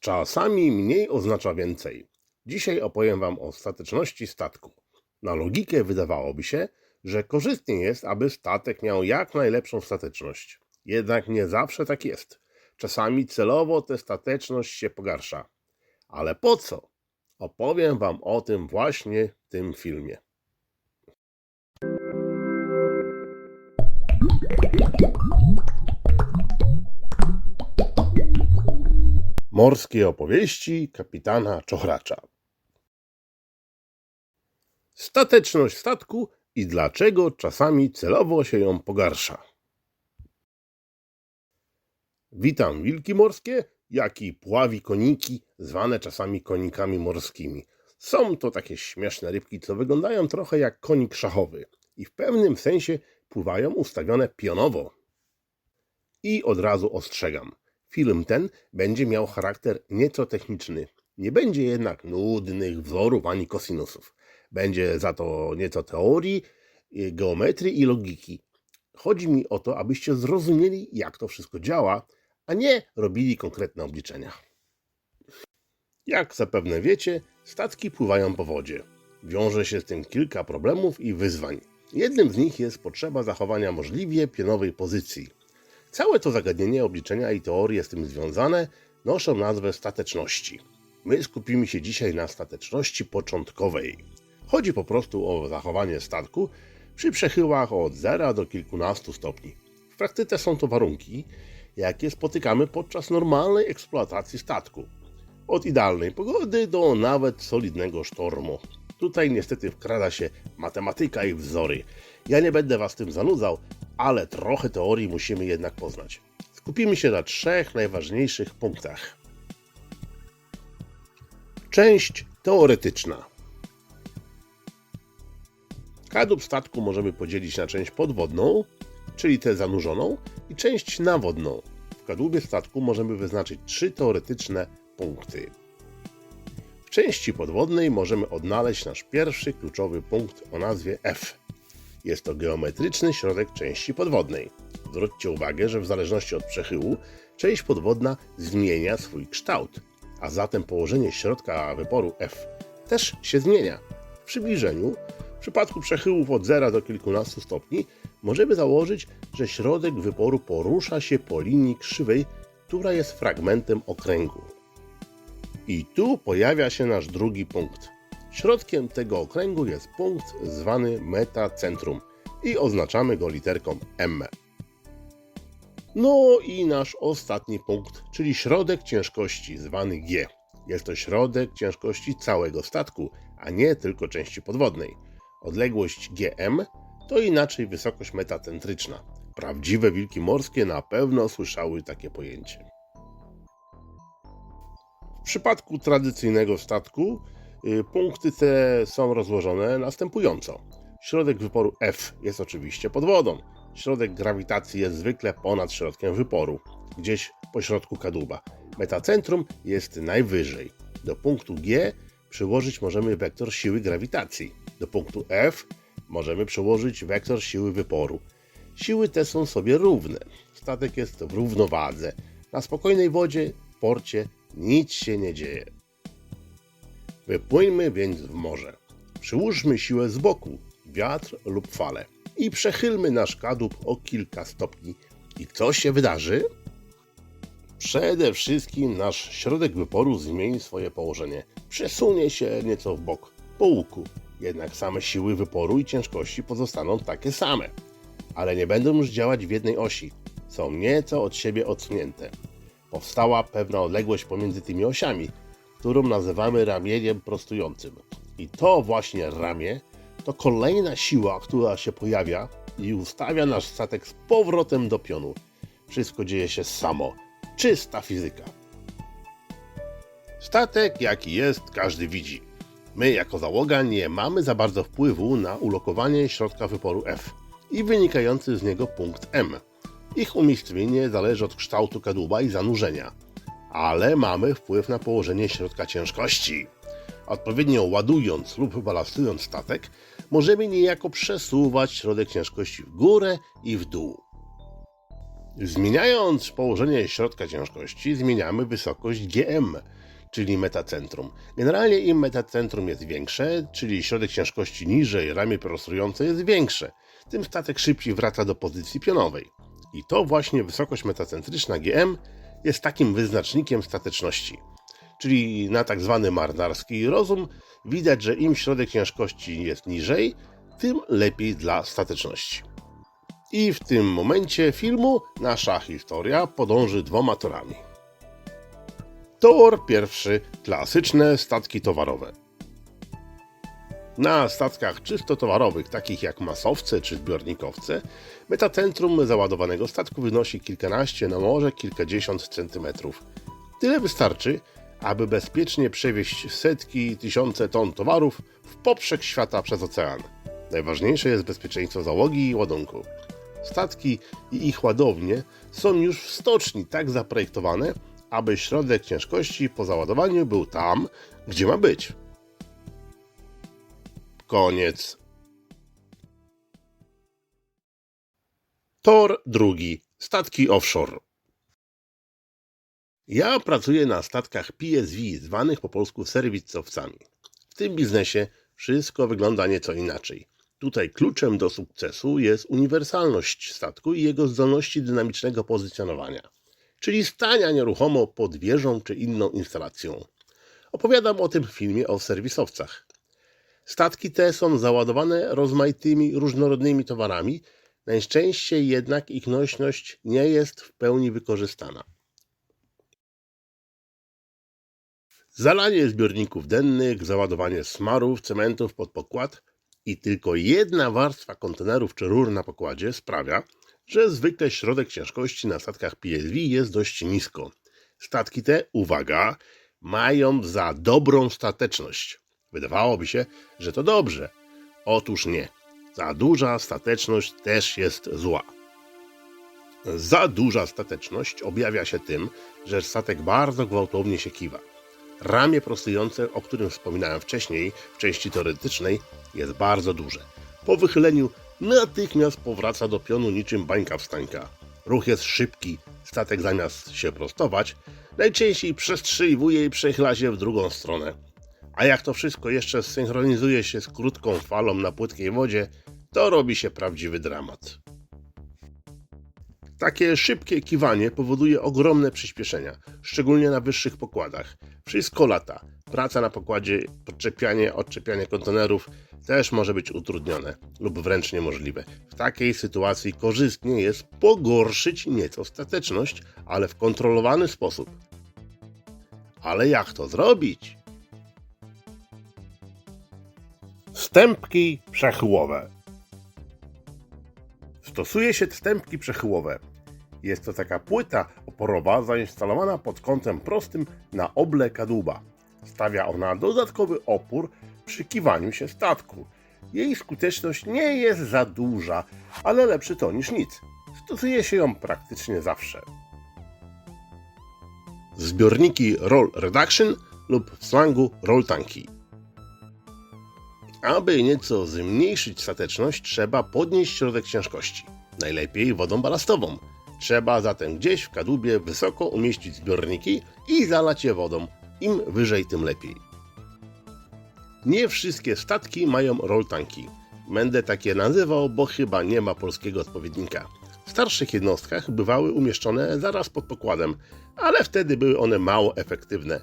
Czasami mniej oznacza więcej. Dzisiaj opowiem Wam o stateczności statku. Na logikę wydawałoby się, że korzystnie jest, aby statek miał jak najlepszą stateczność. Jednak nie zawsze tak jest. Czasami celowo tę stateczność się pogarsza. Ale po co? Opowiem Wam o tym właśnie w tym filmie. Morskie opowieści kapitana Czochracza. Stateczność statku i dlaczego czasami celowo się ją pogarsza. Witam wilki morskie, jak i pławi koniki, zwane czasami konikami morskimi. Są to takie śmieszne rybki, co wyglądają trochę jak konik szachowy i w pewnym sensie pływają ustawione pionowo. I od razu ostrzegam. Film ten będzie miał charakter nieco techniczny. Nie będzie jednak nudnych wzorów ani kosinusów. Będzie za to nieco teorii, y, geometrii i logiki. Chodzi mi o to, abyście zrozumieli, jak to wszystko działa, a nie robili konkretne obliczenia. Jak zapewne wiecie, statki pływają po wodzie. Wiąże się z tym kilka problemów i wyzwań. Jednym z nich jest potrzeba zachowania możliwie pionowej pozycji. Całe to zagadnienie obliczenia i teorie z tym związane noszą nazwę stateczności. My skupimy się dzisiaj na stateczności początkowej. Chodzi po prostu o zachowanie statku przy przechyłach od 0 do kilkunastu stopni. W praktyce są to warunki, jakie spotykamy podczas normalnej eksploatacji statku. Od idealnej pogody do nawet solidnego sztormu. Tutaj niestety wkrada się matematyka i wzory. Ja nie będę Was tym zanudzał, ale trochę teorii musimy jednak poznać. Skupimy się na trzech najważniejszych punktach. Część teoretyczna. Kadłub statku możemy podzielić na część podwodną, czyli tę zanurzoną, i część nawodną. W kadłubie statku możemy wyznaczyć trzy teoretyczne punkty. W części podwodnej możemy odnaleźć nasz pierwszy kluczowy punkt o nazwie F. Jest to geometryczny środek części podwodnej. Zwróćcie uwagę, że w zależności od przechyłu część podwodna zmienia swój kształt, a zatem położenie środka wyporu F też się zmienia. W przybliżeniu, w przypadku przechyłów od 0 do kilkunastu stopni, możemy założyć, że środek wyporu porusza się po linii krzywej, która jest fragmentem okręgu. I tu pojawia się nasz drugi punkt. Środkiem tego okręgu jest punkt zwany metacentrum i oznaczamy go literką M. No i nasz ostatni punkt, czyli środek ciężkości zwany G. Jest to środek ciężkości całego statku, a nie tylko części podwodnej. Odległość GM to inaczej wysokość metacentryczna. Prawdziwe wilki morskie na pewno słyszały takie pojęcie. W przypadku tradycyjnego statku punkty te są rozłożone następująco. Środek wyporu F jest oczywiście pod wodą. Środek grawitacji jest zwykle ponad środkiem wyporu, gdzieś po środku kadłuba. Metacentrum jest najwyżej. Do punktu G przyłożyć możemy wektor siły grawitacji. Do punktu F możemy przyłożyć wektor siły wyporu. Siły te są sobie równe. Statek jest w równowadze. Na spokojnej wodzie, w porcie nic się nie dzieje. Wypłyńmy więc w morze. Przyłóżmy siłę z boku, wiatr lub fale i przechylmy nasz kadłub o kilka stopni. I co się wydarzy? Przede wszystkim nasz środek wyporu zmieni swoje położenie. Przesunie się nieco w bok, po łuku. Jednak same siły wyporu i ciężkości pozostaną takie same. Ale nie będą już działać w jednej osi. Są nieco od siebie odsunięte. Powstała pewna odległość pomiędzy tymi osiami, którą nazywamy ramieniem prostującym. I to właśnie ramię to kolejna siła, która się pojawia i ustawia nasz statek z powrotem do pionu. Wszystko dzieje się samo. Czysta fizyka. Statek jaki jest, każdy widzi. My jako załoga nie mamy za bardzo wpływu na ulokowanie środka wyporu F i wynikający z niego punkt M. Ich umiejscowienie zależy od kształtu kadłuba i zanurzenia, ale mamy wpływ na położenie środka ciężkości. Odpowiednio ładując lub balastując statek, możemy niejako przesuwać środek ciężkości w górę i w dół. Zmieniając położenie środka ciężkości, zmieniamy wysokość GM, czyli metacentrum. Generalnie im metacentrum jest większe, czyli środek ciężkości niżej, ramię prostujące jest większe, tym statek szybciej wraca do pozycji pionowej. I to właśnie wysokość metacentryczna GM jest takim wyznacznikiem stateczności. Czyli na tak zwany marynarski rozum widać, że im środek ciężkości jest niżej, tym lepiej dla stateczności. I w tym momencie filmu nasza historia podąży dwoma torami. Tor pierwszy klasyczne statki towarowe. Na statkach czysto towarowych, takich jak masowce czy zbiornikowce, metacentrum załadowanego statku wynosi kilkanaście, na może kilkadziesiąt centymetrów. Tyle wystarczy, aby bezpiecznie przewieźć setki, tysiące ton towarów w poprzek świata przez ocean. Najważniejsze jest bezpieczeństwo załogi i ładunku. Statki i ich ładownie są już w stoczni tak zaprojektowane, aby środek ciężkości po załadowaniu był tam, gdzie ma być. Koniec. Tor drugi. Statki offshore. Ja pracuję na statkach PSV, zwanych po polsku serwisowcami. W tym biznesie wszystko wygląda nieco inaczej. Tutaj kluczem do sukcesu jest uniwersalność statku i jego zdolności dynamicznego pozycjonowania, czyli stania nieruchomo pod wieżą czy inną instalacją. Opowiadam o tym w filmie o serwisowcach. Statki te są załadowane rozmaitymi, różnorodnymi towarami, najczęściej jednak ich nośność nie jest w pełni wykorzystana. Zalanie zbiorników dennych, załadowanie smarów, cementów pod pokład i tylko jedna warstwa kontenerów czy rur na pokładzie sprawia, że zwykle środek ciężkości na statkach PSV jest dość nisko. Statki te, uwaga, mają za dobrą stateczność. Wydawałoby się, że to dobrze. Otóż nie. Za duża stateczność też jest zła. Za duża stateczność objawia się tym, że statek bardzo gwałtownie się kiwa. Ramię prostujące, o którym wspominałem wcześniej w części teoretycznej, jest bardzo duże. Po wychyleniu natychmiast powraca do pionu niczym bańka wstańka. Ruch jest szybki, statek zamiast się prostować, najczęściej przestrzeliwuje i przechyla się w drugą stronę. A jak to wszystko jeszcze zsynchronizuje się z krótką falą na płytkiej wodzie, to robi się prawdziwy dramat. Takie szybkie kiwanie powoduje ogromne przyspieszenia, szczególnie na wyższych pokładach. Wszystko lata. Praca na pokładzie, podczepianie, odczepianie kontenerów też może być utrudnione lub wręcz niemożliwe. W takiej sytuacji korzystnie jest pogorszyć nieco stateczność, ale w kontrolowany sposób. Ale jak to zrobić? Wstępki przechyłowe. Stosuje się wstępki przechyłowe. Jest to taka płyta oporowa zainstalowana pod kątem prostym na oble kadłuba. Stawia ona dodatkowy opór przy kiwaniu się statku. Jej skuteczność nie jest za duża, ale lepszy to niż nic. Stosuje się ją praktycznie zawsze. Zbiorniki Roll Reduction lub w slangu Roll Tanki. Aby nieco zmniejszyć stateczność, trzeba podnieść środek ciężkości. Najlepiej wodą balastową. Trzeba zatem gdzieś w kadłubie wysoko umieścić zbiorniki i zalać je wodą. Im wyżej, tym lepiej. Nie wszystkie statki mają roltanki. Będę takie nazywał, bo chyba nie ma polskiego odpowiednika. W starszych jednostkach bywały umieszczone zaraz pod pokładem, ale wtedy były one mało efektywne.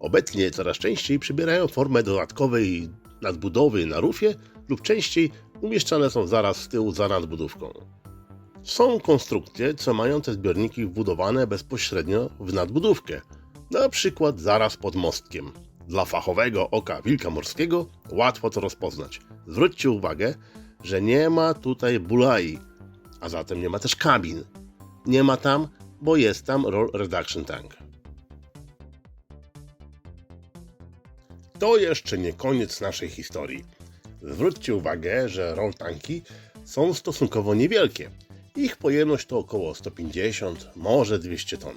Obecnie coraz częściej przybierają formę dodatkowej nadbudowy na rufie lub częściej umieszczane są zaraz z tyłu za nadbudówką. Są konstrukcje, co mają te zbiorniki wbudowane bezpośrednio w nadbudówkę, na przykład zaraz pod mostkiem. Dla fachowego oka wilka morskiego łatwo to rozpoznać. Zwróćcie uwagę, że nie ma tutaj bulai, a zatem nie ma też kabin. Nie ma tam, bo jest tam Roll Reduction Tank. To jeszcze nie koniec naszej historii. Zwróćcie uwagę, że roll tanki są stosunkowo niewielkie. Ich pojemność to około 150, może 200 ton.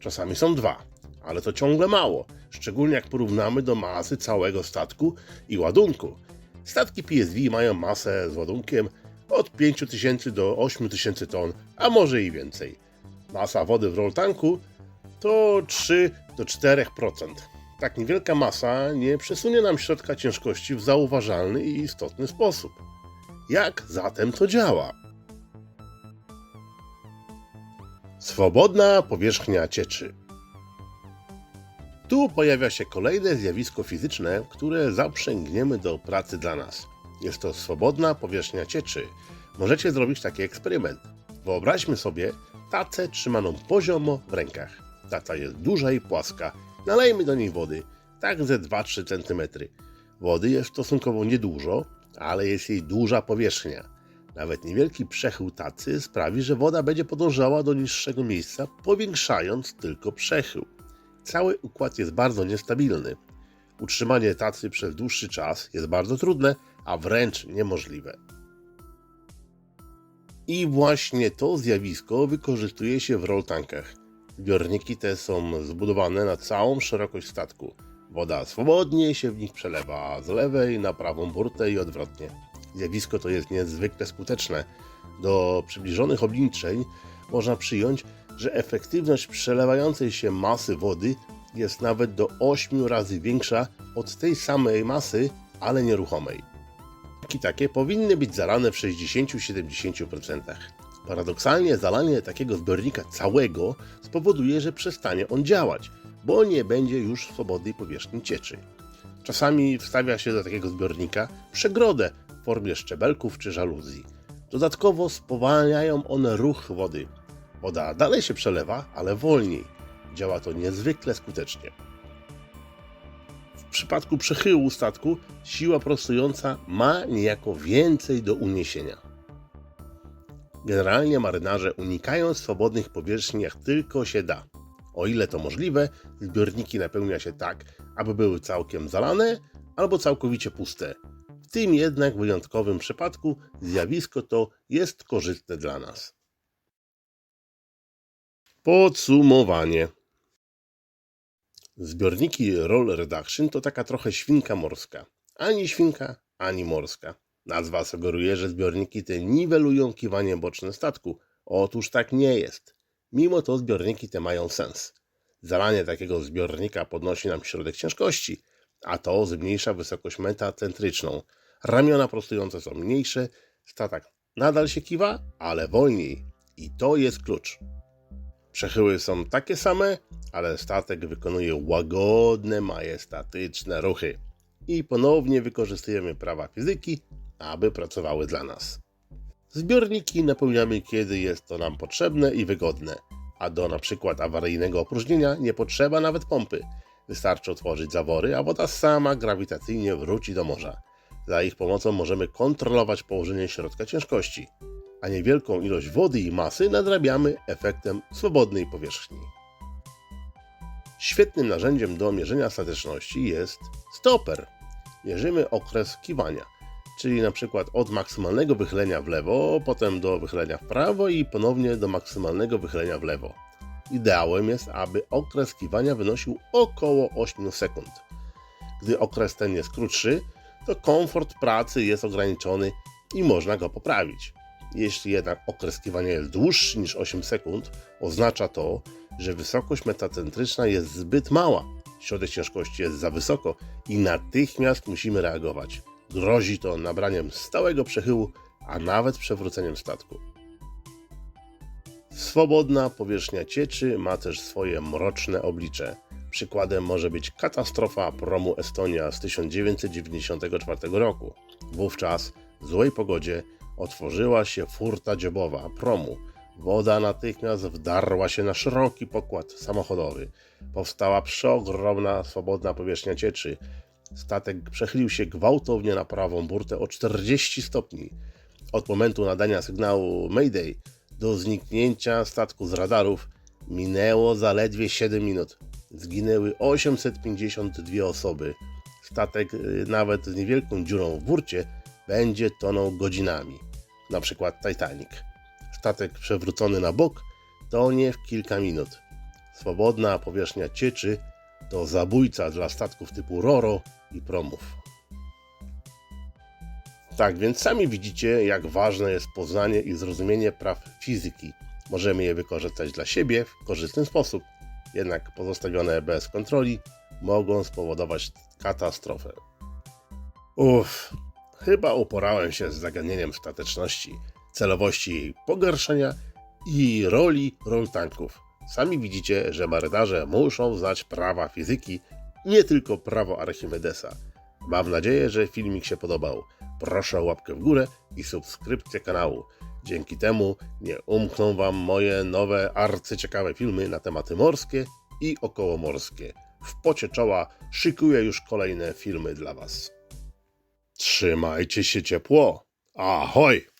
Czasami są dwa, ale to ciągle mało, szczególnie jak porównamy do masy całego statku i ładunku. Statki PSV mają masę z ładunkiem od 5000 do 8000 ton, a może i więcej. Masa wody w rolltanku to 3 do 4%. Tak niewielka masa nie przesunie nam środka ciężkości w zauważalny i istotny sposób. Jak zatem to działa? Swobodna powierzchnia cieczy. Tu pojawia się kolejne zjawisko fizyczne, które zaprzęgniemy do pracy dla nas. Jest to swobodna powierzchnia cieczy. Możecie zrobić taki eksperyment. Wyobraźmy sobie tacę trzymaną poziomo w rękach. Taca jest duża i płaska. Nalejmy do niej wody, tak ze 2-3 cm. Wody jest stosunkowo niedużo, ale jest jej duża powierzchnia. Nawet niewielki przechył tacy sprawi, że woda będzie podążała do niższego miejsca, powiększając tylko przechył. Cały układ jest bardzo niestabilny. Utrzymanie tacy przez dłuższy czas jest bardzo trudne, a wręcz niemożliwe. I właśnie to zjawisko wykorzystuje się w rolltankach. Zbiorniki te są zbudowane na całą szerokość statku. Woda swobodnie się w nich przelewa z lewej na prawą burtę i odwrotnie. Zjawisko to jest niezwykle skuteczne. Do przybliżonych obliczeń można przyjąć, że efektywność przelewającej się masy wody jest nawet do 8 razy większa od tej samej masy, ale nieruchomej. Takie powinny być zalane w 60-70%. Paradoksalnie zalanie takiego zbiornika całego spowoduje, że przestanie on działać, bo nie będzie już swobodnej powierzchni cieczy. Czasami wstawia się do takiego zbiornika przegrodę w formie szczebelków czy żaluzji. Dodatkowo spowalniają one ruch wody. Woda dalej się przelewa, ale wolniej. Działa to niezwykle skutecznie. W przypadku przechyłu statku siła prostująca ma niejako więcej do uniesienia. Generalnie marynarze unikają swobodnych powierzchni jak tylko się da. O ile to możliwe, zbiorniki napełnia się tak, aby były całkiem zalane albo całkowicie puste. W tym jednak wyjątkowym przypadku zjawisko to jest korzystne dla nas. Podsumowanie. Zbiorniki Roll Reduction to taka trochę świnka morska. Ani świnka, ani morska. Nazwa sugeruje, że zbiorniki te niwelują kiwanie boczne statku. Otóż tak nie jest. Mimo to zbiorniki te mają sens. Zalanie takiego zbiornika podnosi nam środek ciężkości, a to zmniejsza wysokość metacentryczną. Ramiona prostujące są mniejsze, statek nadal się kiwa, ale wolniej. I to jest klucz. Przechyły są takie same, ale statek wykonuje łagodne, majestatyczne ruchy. I ponownie wykorzystujemy prawa fizyki, aby pracowały dla nas. Zbiorniki napełniamy, kiedy jest to nam potrzebne i wygodne, a do przykład awaryjnego opróżnienia nie potrzeba nawet pompy. Wystarczy otworzyć zawory, a woda sama grawitacyjnie wróci do morza. Za ich pomocą możemy kontrolować położenie środka ciężkości, a niewielką ilość wody i masy nadrabiamy efektem swobodnej powierzchni. Świetnym narzędziem do mierzenia stateczności jest stoper. Mierzymy okres kiwania, czyli na przykład od maksymalnego wychylenia w lewo, potem do wychylenia w prawo i ponownie do maksymalnego wychylenia w lewo. Ideałem jest, aby okres kiwania wynosił około 8 sekund. Gdy okres ten jest krótszy, to komfort pracy jest ograniczony i można go poprawić. Jeśli jednak okres kiwania jest dłuższy niż 8 sekund, oznacza to, że wysokość metacentryczna jest zbyt mała, środek ciężkości jest za wysoko i natychmiast musimy reagować. Grozi to nabraniem stałego przechyłu, a nawet przewróceniem statku. Swobodna powierzchnia cieczy ma też swoje mroczne oblicze. Przykładem może być katastrofa promu Estonia z 1994 roku. Wówczas w złej pogodzie otworzyła się furta dziobowa promu. Woda natychmiast wdarła się na szeroki pokład samochodowy. Powstała przeogromna, swobodna powierzchnia cieczy. Statek przechylił się gwałtownie na prawą burtę o 40 stopni. Od momentu nadania sygnału Mayday do zniknięcia statku z radarów minęło zaledwie 7 minut. Zginęły 852 osoby. Statek, y, nawet z niewielką dziurą w burcie, będzie tonął godzinami. Na przykład Titanic. Statek przewrócony na bok tonie w kilka minut. Swobodna powierzchnia cieczy to zabójca dla statków typu Roro i promów. Tak więc sami widzicie, jak ważne jest poznanie i zrozumienie praw fizyki. Możemy je wykorzystać dla siebie w korzystny sposób, jednak pozostawione bez kontroli mogą spowodować katastrofę. Uff, chyba uporałem się z zagadnieniem stateczności, celowości jej pogarszenia i roli roltanków. Sami widzicie, że marynarze muszą znać prawa fizyki, nie tylko prawo Archimedesa. Mam nadzieję, że filmik się podobał. Proszę o łapkę w górę i subskrypcję kanału. Dzięki temu nie umkną Wam moje nowe arcyciekawe filmy na tematy morskie i okołomorskie. W pocie czoła szykuję już kolejne filmy dla Was. Trzymajcie się ciepło. Ahoj!